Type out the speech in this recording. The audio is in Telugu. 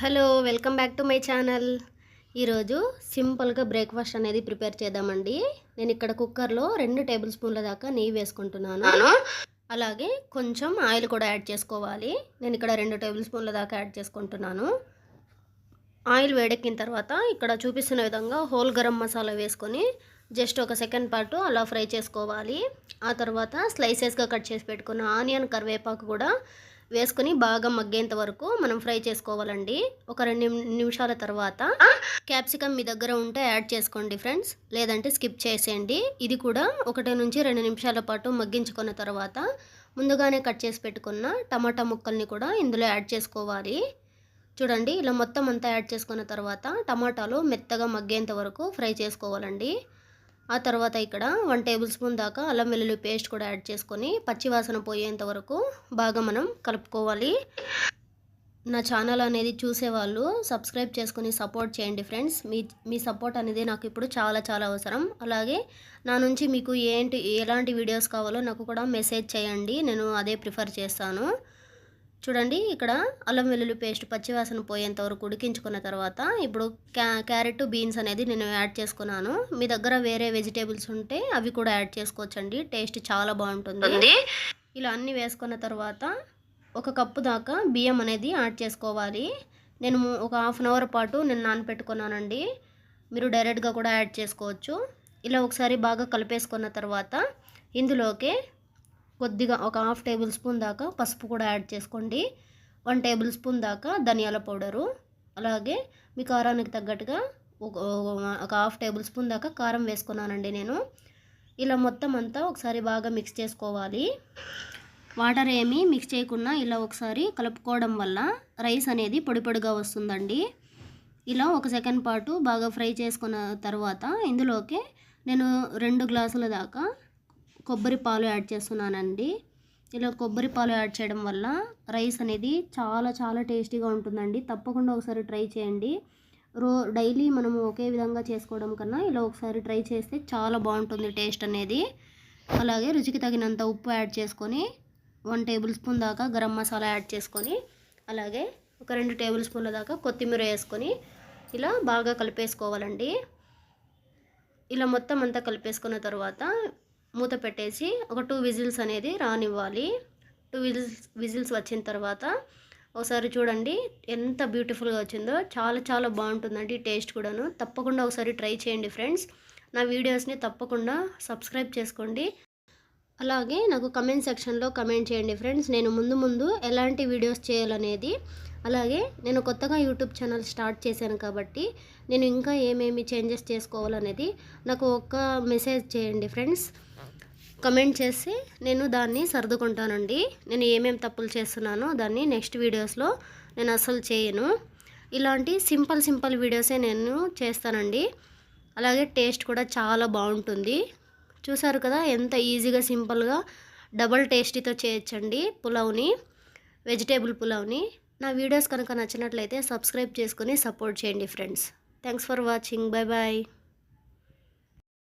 Hello welcome back to my channel. ఈరోజు సింపుల్గా బ్రేక్ఫాస్ట్ అనేది ప్రిపేర్ చేద్దామండి. నేను ఇక్కడ కుక్కర్లో రెండు టేబుల్ స్పూన్ల దాకా నెయ్యి వేసుకుంటున్నాను. అలాగే కొంచెం ఆయిల్ కూడా యాడ్ చేసుకోవాలి. నేను ఇక్కడ రెండు టేబుల్ స్పూన్ల దాకా యాడ్ చేసుకుంటున్నాను. ఆయిల్ వేడెక్కిన తర్వాత ఇక్కడ చూపిస్తున్న విధంగా హోల్ గరం మసాలా వేసుకొని జస్ట్ ఒక సెకండ్ పాటు అలా ఫ్రై చేసుకోవాలి. ఆ తర్వాత స్లైసెస్గా కట్ చేసి పెట్టుకున్న ఆనియన్ కరివేపాకు కూడా వేసుకుని బాగా మగ్గేంత వరకు మనం ఫ్రై చేసుకోవాలండి. ఒక రెండు నిమిషాల తర్వాత క్యాప్సికమ్ మీ దగ్గర ఉంటే యాడ్ చేసుకోండి ఫ్రెండ్స్. లేదంటే స్కిప్ చేసేయండి. ఇది కూడా ఒకటి నుంచి రెండు నిమిషాల పాటు మగ్గించుకున్న తర్వాత ముందుగానే కట్ చేసి పెట్టుకున్న టమాటా ముక్కల్ని కూడా ఇందులో యాడ్ చేసుకోవాలి. చూడండి ఇలా మొత్తం అంతా యాడ్ చేసుకున్న తర్వాత టమాటాలు మెత్తగా మగ్గేంత వరకు ఫ్రై చేసుకోవాలండి. ఆ తర్వాత ఇక్కడ వన్ టేబుల్ స్పూన్ దాకా అల్లం వెల్లుల్లి పేస్ట్ కూడా యాడ్ చేసుకొని పచ్చివాసన పోయేంత వరకు బాగా మనం కలుపుకోవాలి. నా ఛానల్ అనేది చూసేవాళ్ళు సబ్స్క్రైబ్ చేసుకుని సపోర్ట్ చేయండి ఫ్రెండ్స్ మీ మీ సపోర్ట్ అనేది నాకు ఇప్పుడు చాలా చాలా అవసరం. అలాగే నా నుంచి మీకు ఏంటి ఎలాంటి వీడియోస్ కావాలో నాకు కూడా మెసేజ్ చేయండి. నేను అదే ప్రిఫర్ చేస్తాను. చూడండి ఇక్కడ అల్లం వెల్లుల్లి పేస్ట్ పచ్చివాసన పోయేంత వరకు ఉడికించుకున్న తర్వాత ఇప్పుడు క్యా క్యారెట్ బీన్స్ అనేది నేను యాడ్ చేసుకున్నాను. మీ దగ్గర వేరే వెజిటేబుల్స్ ఉంటే అవి కూడా యాడ్ చేసుకోవచ్చండి. టేస్ట్ చాలా బాగుంటుంది. ఇలా అన్నీ వేసుకున్న తర్వాత ఒక కప్పు దాకా బియ్యం అనేది యాడ్ చేసుకోవాలి. నేను ఒక హాఫ్ అన్ అవర్ పాటు నేను నానపెట్టుకున్నానండి. మీరు డైరెక్ట్గా కూడా యాడ్ చేసుకోవచ్చు. ఇలా ఒకసారి బాగా కలిపేసుకున్న తర్వాత ఇందులోకి కొద్దిగా ఒక హాఫ్ టేబుల్ స్పూన్ దాకా పసుపు కూడా యాడ్ చేసుకోండి. వన్ టేబుల్ స్పూన్ దాకా ధనియాల పౌడరు. అలాగే మీ కారానికి తగ్గట్టుగా ఒక ఒక హాఫ్ టేబుల్ స్పూన్ దాకా కారం వేసుకున్నానండి నేను. ఇలా మొత్తం అంతా ఒకసారి బాగా మిక్స్ చేసుకోవాలి. వాటర్ ఏమీ మిక్స్ చేయకుండా ఇలా ఒకసారి కలుపుకోవడం వల్ల రైస్ అనేది పొడి పొడిగా వస్తుందండి. ఇలా ఒక సెకండ్ పాటు బాగా ఫ్రై చేసుకున్న తర్వాత ఇందులోకి నేను రెండు గ్లాసుల దాకా కొబ్బరి పాలు యాడ్ చేస్తున్నానండి. ఇలా కొబ్బరి పాలు యాడ్ చేయడం వల్ల రైస్ అనేది చాలా చాలా టేస్టీగా ఉంటుందండి. తప్పకుండా ఒకసారి ట్రై చేయండి. రో డైలీ మనము ఒకే విధంగా చేసుకోవడం కన్నా ఇలా ఒకసారి ట్రై చేస్తే చాలా బాగుంటుంది టేస్ట్ అనేది. అలాగే రుచికి తగినంత ఉప్పు యాడ్ చేసుకొని వన్ టేబుల్ స్పూన్ దాకా గరం మసాలా యాడ్ చేసుకొని అలాగే ఒక రెండు టేబుల్ స్పూన్ల దాకా కొత్తిమీర వేసుకొని ఇలా బాగా కలిపేసుకోవాలండి. ఇలా మొత్తం అంతా కలిపేసుకున్న తర్వాత మూత పెట్టేసి ఒక టూ విజిల్స్ అనేది రానివ్వాలి. టూ విజిల్స్ విజిల్స్ వచ్చిన తర్వాత ఒకసారి చూడండి ఎంత బ్యూటిఫుల్గా వచ్చిందో. చాలా చాలా బాగుంటుందండి టేస్ట్ కూడాను. తప్పకుండా ఒకసారి ట్రై చేయండి ఫ్రెండ్స్. నా వీడియోస్ని తప్పకుండా సబ్స్క్రైబ్ చేసుకోండి. అలాగే నాకు కమెంట్ సెక్షన్లో కమెంట్ చేయండి ఫ్రెండ్స్ నేను ముందు ముందు ఎలాంటి వీడియోస్ చేయాలనేది అలాగే నేను కొత్తగా యూట్యూబ్ ఛానల్ స్టార్ట్ చేశాను కాబట్టి నేను ఇంకా ఏమేమి చేంజెస్ చేసుకోవాలనేది నాకు ఒక్క మెసేజ్ చేయండి ఫ్రెండ్స్ కమెంట్ చేసి నేను దాన్ని సర్దుకుంటానండి. నేను ఏమేమి తప్పులు చేస్తున్నానో దాన్ని నెక్స్ట్ వీడియోస్లో నేను అసలు చేయను. ఇలాంటి సింపుల్ సింపుల్ వీడియోసే నేను చేస్తానండి. అలాగే టేస్ట్ కూడా చాలా బాగుంటుంది. చూసారు కదా ఎంత ఈజీగా సింపుల్గా డబల్ టేస్టీతో చేయొచ్చండి పులావ్ని వెజిటేబుల్ పులావ్ని. నా వీడియోస్ కనుక నచ్చినట్లయితే సబ్స్క్రైబ్ చేసుకొని సపోర్ట్ చేయండి friends. Thanks for watching. Bye bye